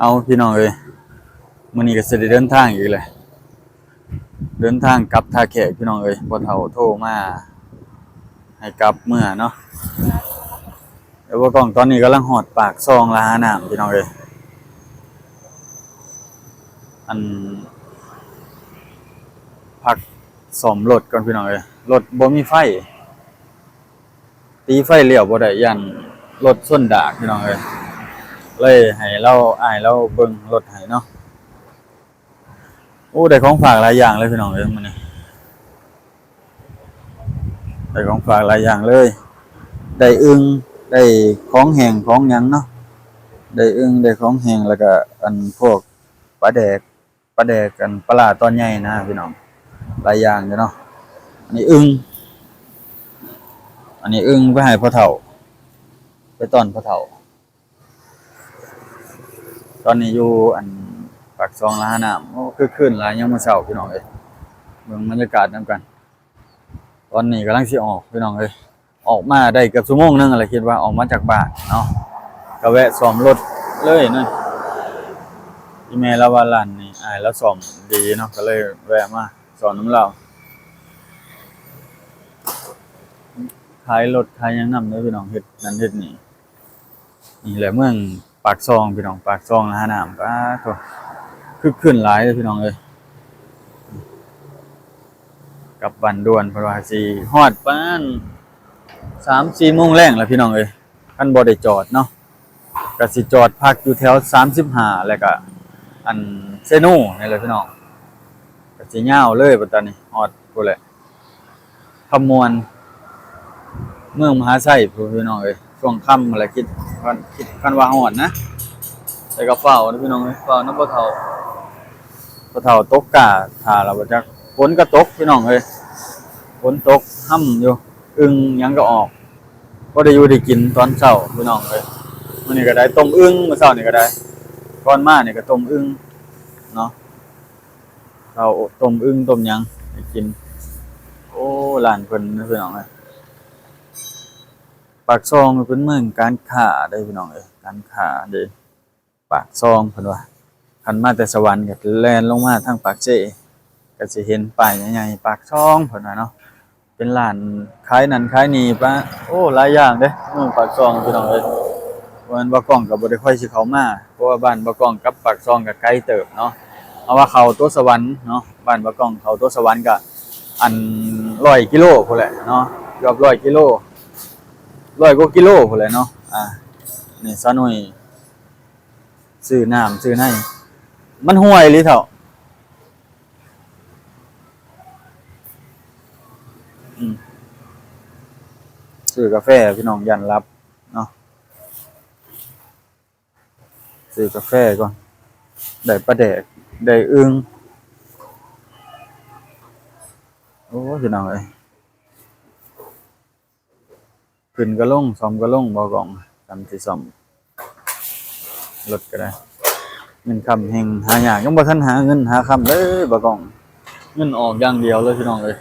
เอาพี่น้องเอ้ยมื้อนี้ก็เสิได้เดินทางอีกเลยเดินทางกลับท่าแขกพี่น้องเอ้ยบ่เฒ่าโทรมาให้กลับเมื่อเนาะแล้วว่ากล้องตอนนี้กำลังหอดปากซองลาหน้ำพี่น้องเอ้ยอันพักซ่อมรถก่อนพี่น้องเอ้ยรถบ่มีไฟ ตีไฟเลี้ยวบ่ได้ยันรถส้นดากพี่น้องเอ้ย เลยให้เราอายเราเบิ่งรถให้เนาะโอ้ได้ของฝากหลายอย่างเลยพี่น้องเอ้ยมื้อนี้ได้ของฝากหลายอย่างเลย ได้อึงได้ของแห้งของหยังเนาะได้อึงได้ของแห้งแล้วก็อันพวกปลาแดกปลาแดกกันปลาตอนใหญ่นะพี่น้องหลายอย่างอยู่เนาะอันนี้อึงอันนี้อึงไปให้พ่อเฒ่า ไปตอนพ่อเฒ่า ตอนนี้อยู่อันปากซองร้านน้ำโอ้คือขึ้นหลายยังมาเช้าพี่น้องเอ้ยเบิ่งบรรยากาศนํกัน ตอนนี้กำลังสิออกพี่น้องเอ้ยออกมาได้เกือบชั่วโมงนึงอะไรคิดว่าออกมาจากบ้านเนาะก็แวะซ่อมรถเลยนาะอีเมลละว่าร้านนี่อายแล้วซ่อมดีเนาะก็เลยแวะมาสอนน้ำเราขายรถขายยังนำเด้อพี่น้องเฮ็ดนั่นเฮ็ดนี่นี่แหละเมือง ปากซองพี่น้องปากซองนะฮะน้ำป้าโถคึกขึ้นหลายเลยพี่น้องเอ้ยกับบันด่วนพระว่าสิฮอดป้านสามสี่โมงแรงแล้วพี่น้องเอ้ยคันบ่ได้จอดเนาะกสิจอดพักอยู่แถวสามสิบห้าแล้วก็อันเซน่นี่แหละพี่น้องกสิยาเลยปัตตานีฮอดพู้นแหละขมวน เมืองมหาไซพู้พี่น้องเอ้ย ช่วงค่ำอะไรคิดคันคิดคันว่าฮอดนะแต่ก็เฝ้านะพี่น้องเอ้ยเฝ้าน้ำบ่เฒ่าบ่เฒ่าตกกาถาเราจักฝนก็ตกพี่น้องเอ้ยฝนตกห่ำอยู่ อึงยังก็ออกบ่ได้อยู่ได้กินตอนเช้าพี่น้องเอ้ยมื้อนี้ก็ได้ต้มอึ่งมื้อเช้านี่ก็ได้ก่อนมาเนี่ก็ต้มอึ่งเนาะเราต้มอึ่งต้มยังให้กิน โอ้ร้านเพิ่นนะพี่น้องเอ้ย ปากซองเป็นเมืองการค้าได้พี่น้องเอ้ยการค้าเด้ปากซองเพิ่นว่าคันมาแต่สวรรค์ก็แล่นลงมาทางปากเจก็สิเห็นป้ายใหญ่ๆปากซองเพิ่นว่าเนาะเป็นร้านขายนั่นขายนี่ปะโอ้หลายอย่างเด้เมืองปากซองพี่น้องเอ้ยวันบ่กล้องก็บ่ได้ค่อยสิเข้ามาเพราะว่าบ้านบ่กล้องกับปากซองก็ไกลเติบเนาะเอาว่าเขาตัวสวรรค์เนาะบ้านบ่กล้องเขาตัวสวรรค์ก็อัน100กิโลพุ่นแหละเนาะเกือบ100กิโล ร้อยกว่ากิโลพุ่นแหละเนาะอ่านี่ซะหน่อยซื้อน้ำซื้อในมันห่วยลิเถ่าอืมซื้อกาแฟพี่น้องยันรับเนาะซื้อกาแฟก่อน ได้ปลาแดกได้อึงโอ้พี่น้องเอ้ย ขึ้นก็ลงซ่อมก็ลงบ่กล่องทำสิซ่อมรถก็ได้ เงินคำแห่งหาอยากยังบ่ทันหาเงินหาคำเลยบ่กล่อง เงินออกอย่างเดียวเลยพี่น้องเอ้ย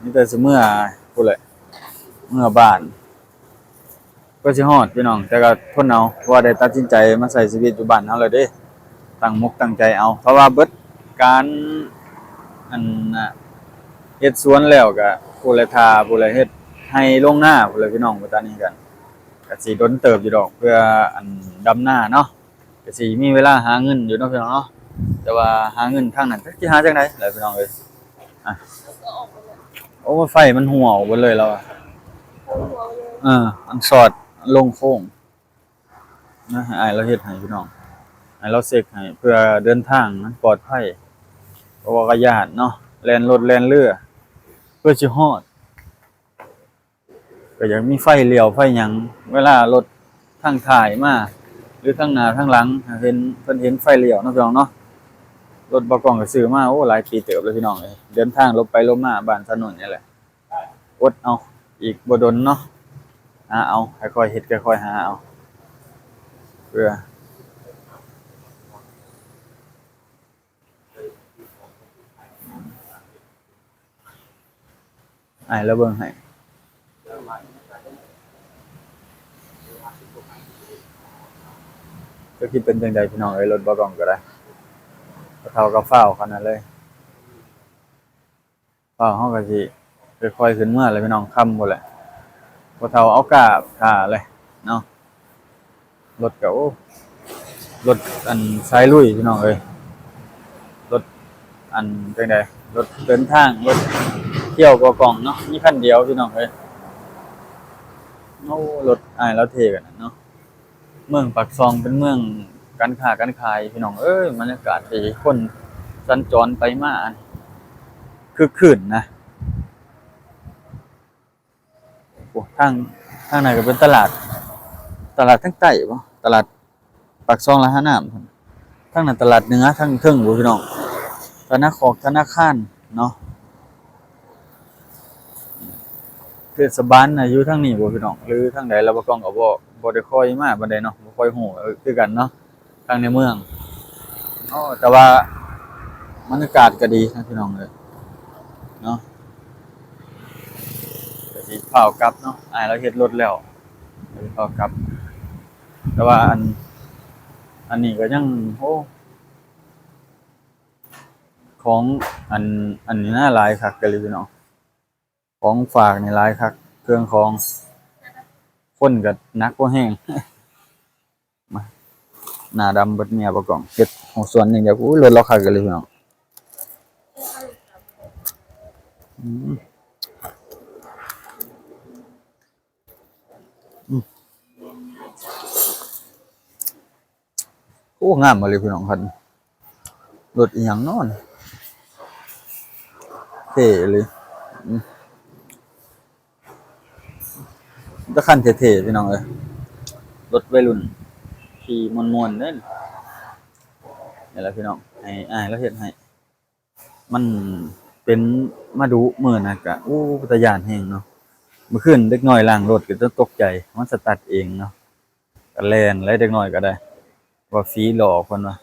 นี่แต่สิเมื่อพูดเลยเมื่อบ้านก็สิฮอดพี่น้อง แต่ก็ทนเอาเพราะว่าได้ตัดสินใจมาใส่ชีวิตอยู่บ้านเฮาเลยเด้ตั้งมุกตั้งใจเอา เพราะว่าเบิดการอันน่ะ เฮ็ดสวนแล้วก็ผู้ละทาผู้ละเฮ็ดให้ลงหน้าผู้ละพี่น้องบ่ตานี้กันก็สิดนเติบอยู่ดอกเพื่ออันดำหน้าเนาะก็สิมีเวลาหาเงินอยู่เนาะพี่น้องเนาะแต่ว่าหาเงินทางนั้นสิหาจังได๋แหละพี่น้องเอ้ยอะโอ้ไฟมันหัวออกเบิดเลยแล้วอะเอออันสอดลงโค้งนะให้อ้ายเราเฮ็ดให้พี่น้องให้เราเสกให้เพื่อเดินทางมันปลอดภัยเพราะว่าก็ญาติเนาะแล่นรถแล่นเรือ พื่อสิฮอด ก็อยากมีไฟเลี้ยวไฟหยัง เวลารถทางถ่ายมาหรือทางหน้าทางหลัง เห็นเพิ่นเห็นไฟเลี้ยวนะพี่น้องเนาะรถบ่กองก็ซื้อมาโอ้หลายปีเติบเลยพี่น้องเอ้ยเดินทางลบไปลบมาบ้านถนนนี่แหละอดเอา อีกบ่ดนเนาะหาเอาค่อยๆเฮ็ดค่อยๆหาเอาเพื่อ อ้ายแล้วเบิ่งให้ก็คิดเป็นจังใดพี่น้องเอ้ยรถบ่กล้องก็ได้ก็เทากับฟ้าวขนาดเลยฟ้าวเฮาก็สิค่อยๆขึ้นเมื่อเลยพี่น้องค่ำบ่แหละบ่เท่าเอากาบท่าเลยเนาะรถเก็โอ้รถอันสายลุยพี่น้องเอ้ยรถอันจังใดรถเดินทางรถ เที่ยวก็กล่องเนาะมีคันเดียวพี่น้องเอ้ยโอ้รถอ้ายแล้วเทกันเนาะเมืองปากซองเป็นเมืองการค้าการขายพี่น้องเอ้ยบรรยากาศดีคนสัญจรไปมาคือคืนนะโอ้ทางทางไหนก็เป็นตลาด ตลาดทั้งใต้บ่ตลาดปากซองละห้าน้ำพุ่นทางนั้นตลาดเนื้อทางเทิงบ่พี่น้องธนาคารธนาคารเนาะ เทศบาลน่ะอยู่ทางนี้บ่พี่น้องหรือทางใดเราบ่กล้องก็บ่บ่ได้ค่อยมาปานใดเนาะบ่ค่อยฮู้คือกันเนาะทางในเมืองอ๋อแต่ว่าบรรยากาศก็ดีนะพี่น้องเอ้ยเนาะก็สิพาวกลับเนาะอ้ายเราเฮ็ดรถแล้วก็สิพาวกลับ แต่ว่าอัน อันนี้ก็ยังโอ้ของอันอันนี้น่าหลายคักกันเลยพี่น้อง ของฝากในร้ายคักเครื่องของคนกับนักก็แห้งมาหน้าดำเบดเมียประกองเก็บของส่วนหนึ่งเดียวอุ้ยรถเราคักกันเลยพี่น้องอืมอืมโอ้งามมาเลยพี่น้องคันรถอีหยังนอนเท่เลย ตะคันเท่ๆพี่น้องเอ้ยรถวัยรุ่นขี่มวนๆเด้นนี่แหละพี่น้องให้อ้ายแล้วเฮ็ดให้ มันเป็นมาดูมื้อนะกะโอ้ตะยานแฮงเนาะเมื่อคืนเด็กน้อยล้างรถก็จะตกใจ มันสตาร์ทเองเนาะก็แลนแล้วเด็กน้อยก็ได้ ว่าฟีหลอกเพิ่นว่า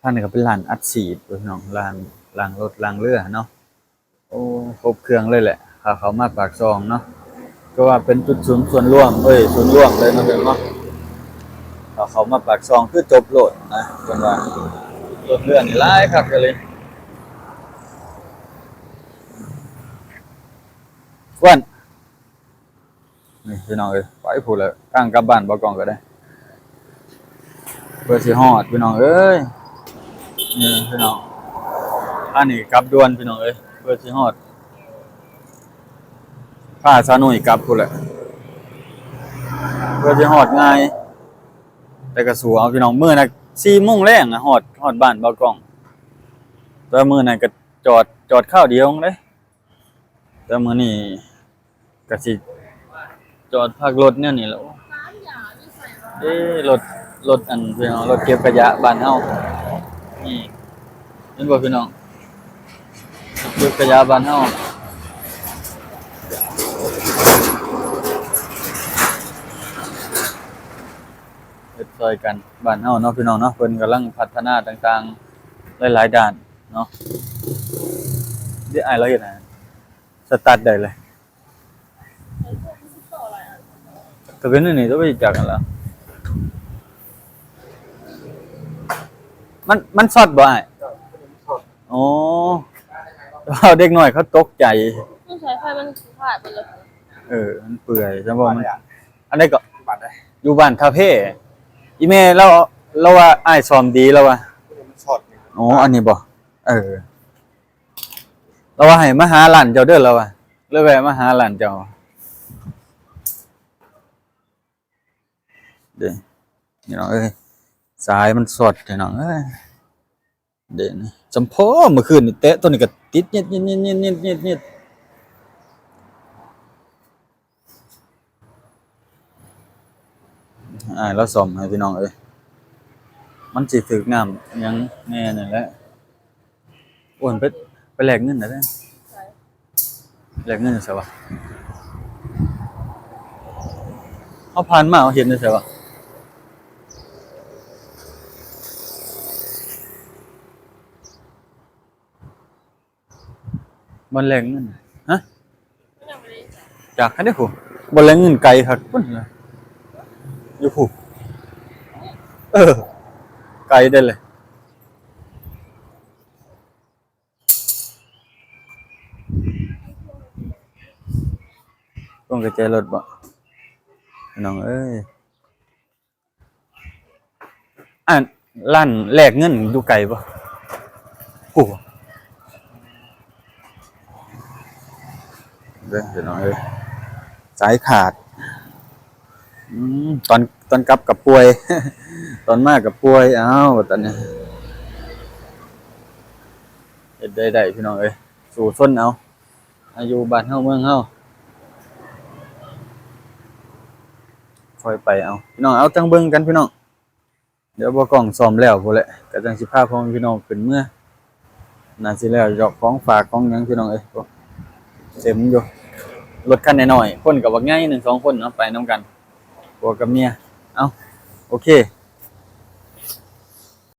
ท่านนี่ก็เป็นร้านอัดฉีดพี่น้องร้านล้างรถล้างเรือเนาะโอ้ครบเครื่องเลยแหละถ้าเขามาปากซองเนาะ ก็ว่าเป็นจุดศูนย์ส่วนร่วม เอ้ยศูนร่วมเลยนะเพิ่นเนาะเอาเขามาปากซองคือจบโหลดนะเพิ่นว่าโลดเรื่องนี่หลายคักเลยวันนี่พี่น้องเอ้ยไปพูดแล้วกลางกลับบ้านบ่กอนก็ได้เพื่อสิฮอดพี่น้องเอ้ยนี่พี่น้องอันนี้กลับด่วนพี่น้องเอ้ยเพื่อสิฮอด ข้าซาหนุ่ยกลับพู้นแหละเพื่อจะหอดง่าย แต่ก็สู้เอาพี่น้องมือน่ะ4โมงแรงอะหอดหอดบ้านเบากล้อง แต่มือนั้นก็จอดจอดข้าวเดียวเด้แต่มือนี้ก็สิจอดพักรถเนี่ยนี่แล้วเอ้รถรถอันพี่น้องรถเก็บขยะบ้านเฮานี่เห็นบ่พี่น้องรถเก็บขยะบ้านเฮา เฮ็ด ซอยกันบ้านเฮาเนาะพี่น้องเนาะเพิ่นกำลังพัฒนาต่างๆหลายๆด้านเนาะเดี๋ยวอ้ายเราเฮ็ดให้สตาร์ทได้เลยก็เป็นอันนี่ต้องไปจักกันแล้วมันมันช็อตบ่อ้ายอ๋อเอาเด็กน้อยเขาตกใจต้องใช้ไฟมันขาดไปเลยเออ มันเปื่อยจังบ่มันอันนี้ก็บัตรได้อยู่บ้านคาเฟ่ อีเมลเราเราว่าอ้ายซ้อมดีแล้วว่ะมันช็อตนี่อ๋ออันนี้บ่เออเราว่าให้มาหาหลานเจ้าเด้อเราว่ะเลยแวะมาหาหลานเจ้าเด้นี่น้องเอ้ยสายมันสดนี่น้องเอ้ยเด่นจำพอเมื่อคืนนี่เตะตัวนี้ก็ติดเน็ดเน็ดเน็ดเน็ดเน็ดเน็ดเน็ด อ่าเราซ่อมให้พี่น้องเอ้ยมันสิถึกน้ำยังแน่นั่นแหละโอนไปไปแลกเงินได้เด้อแลกเงินใช่ปะเอาผ่านมาเอาเห็นได้ใช่ปะบ่แลกเงินฮะไม่ยังไม่ได้จากคันเด้อผู้บ่แลกเงินไกลคักพุ่นน่ะ อยู่ผูเออ ไกลได้เลย ต้องกระจายรถบ่น้องเอ้ยอ่านร้านแลกเงินดูไกลบ่โอ้เด้อเดี๋ยวน้องเอ้ยสายขาด ตอนตอนกลับกับป่วย ตอนมากับป่วยอ้าวตอนนี้เฮ็ดได้ได้พี่น้องเอ้ยสู่ส้นเอาอายุบ้านเฮาเมืองเฮาคอยไปเอาพี่น้องเอาจังเบิ่งกันพี่น้องเดี๋ยวบ่กล้องซ่อมแล้วพุ่นแหละก็จังสิพาพ่อมพี่น้องขึ้นเมื่อน่าสิแล้วดอกของฝากของหยังพี่น้องเอ้ยเต็มอยู่รถคันน้อยๆคนก็บักใหญ่หนึ่งสองคนเนาะไปนํกัน ผัวกับเมีย เอาโอเค